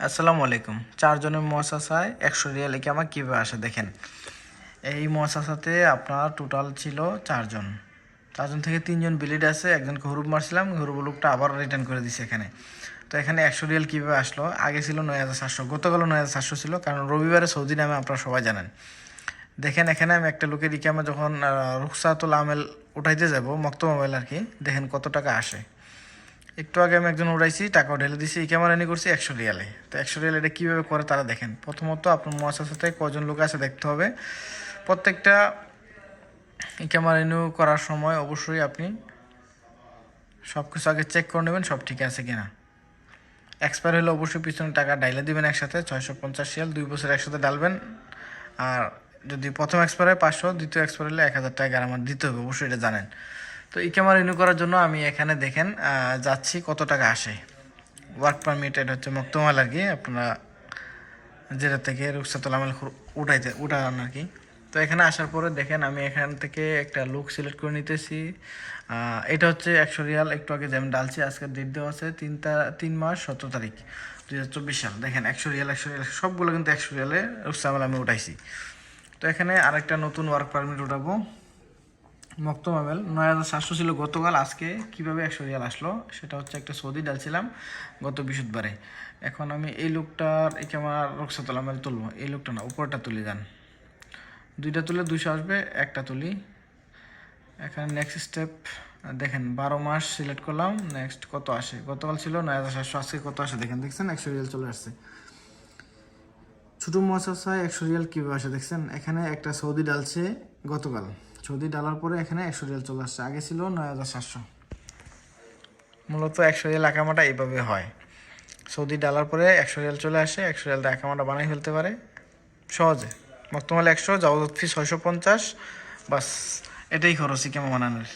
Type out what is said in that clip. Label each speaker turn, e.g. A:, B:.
A: আসসালামু আলাইকুম। চারজনের মহাশাসায় একশো রিয়াল আমার কীভাবে আসে দেখেন? এই মহাশাসাতে আপনার টোটাল ছিল চারজন। চারজন থেকে তিনজন বিলিড আছে একজনকে হরুপ মারছিলাম হরুপ লোকটা আবার রিটার্ন করে দিছে এখানে। তো এখানে একশো রিয়াল কীভাবে আসলো? আগে ছিল নয় হাজার সাতশো গতকালও নয় হাজার সাতশো ছিল কারণ রবিবারে সৌদি নামে আপনারা সবাই জানেন। দেখেন এখানে আমি একটা লোকের ইকামা যখন আহ, রুখসাতুল আমেল উঠাইতে যাব মক্ত মোবাইল আর কি দেখেন কত টাকা আসে। একটু আগে আমি একজন উড়াইছি, টাকাও ঢেলে দিছি, এই ক্যামেরা এনে করছি একশো রিয়ালে। তো একশো রিয়াল এটা কীভাবে করে তারা দেখেন? প্রথমত আপনার মহাশাসাতে কজন লোক আছে দেখতে হবে। প্রত্যেকটা এই ক্যামেরা রিনিউ করার সময় অবশ্যই আপনি সব কিছু আগে চেক করে নেবেন, সব ঠিক আছে কিনা। এক্সপায়ার হলে অবশ্যই পিছনে টাকা ডাইলে দিবেন একসাথে, ছয়শো পঞ্চাশ রিয়াল, দুই বছর একসাথে ডালবেন আর যদি প্রথম এক্সপায়ার হয় পাঁচশো, দ্বিতীয় এক্সপায়ার হলে এক হাজার টাকা আমার দিতে হবে, অবশ্যই এটা জানেন। তো ই ক্যামেরা রিনিউ করার জন্য আমি এখানে দেখেন যাচ্ছি কত টাকা আসে। ওয়ার্ক পারমিট এটা হচ্ছে মক্তমাল আর কি, আপনারা যেটা থেকে রুকসাতুল আমেল উঠাইতে উঠান আর কি। তো এখানে আসার পরে দেখেন, আমি এখান থেকে একটা লুক সিলেক্ট করে নিতেছি। এটা হচ্ছে একশো রিয়াল, একটু আগে যেমন ডালছি, আজকের ডেট দেওয়া আছে তিন তা- তিন মাস সতেরো তারিখ, দুই হাজার চব্বিশ সাল। দেখেন, একশো রিয়াল একশো রিয়াল, সবগুলো কিন্তু একশো রিয়ালে রুকসামাল আমি উঠাইছি। তো এখানে আরেকটা নতুন ওয়ার্ক পারমিট উঠাবো। মক্তম আমেল নয় হাজার সাতশো ছিল গতকাল, আজকে কীভাবে একশো রিয়াল আসলো, সেটা হচ্ছে একটা সৌদি ডালছিলাম গত বৃহস্পতিবারে। এখন আমি এই লোকটার একে আমার রক্সাতুল আমেল তুলবো, এই লোকটা না, উপরটা তুলে যান দুইটা তুলে দুইশো আসবে, একটা তুলি। এখানে নেক্সট স্টেপ দেখেন, বারো মাস সিলেক্ট করলাম নেক্সট কত আসে? গতকাল ছিল নয় হাজার সাতশো আজকে কত আসে? দেখেন, দেখছেন, একশো রিয়াল চলে আসছে। ছোটো মহাশাসায় একশো রিয়াল কীভাবে আসে, দেখছেন? এখানে একটা সৌদি ডালছে গতকাল। সৌদি ডালার পরে এখানে একশো রিয়াল চলে আসছে। আগে ছিল নয় হাজার সাতশো। মূলত একশো রিয়াল একামাটা এইভাবে হয়। সৌদি ডালার পরে একশো রিয়াল চলে আসে, একশো রিয়াল আঁকামাটা বানিয়ে বানাই ফেলতে পারে। সহজে। বর্তমানে একশো যাওয়া ফি ছয়শো পঞ্চাশ, বাস এটাই খরচ কেমন বানানোর।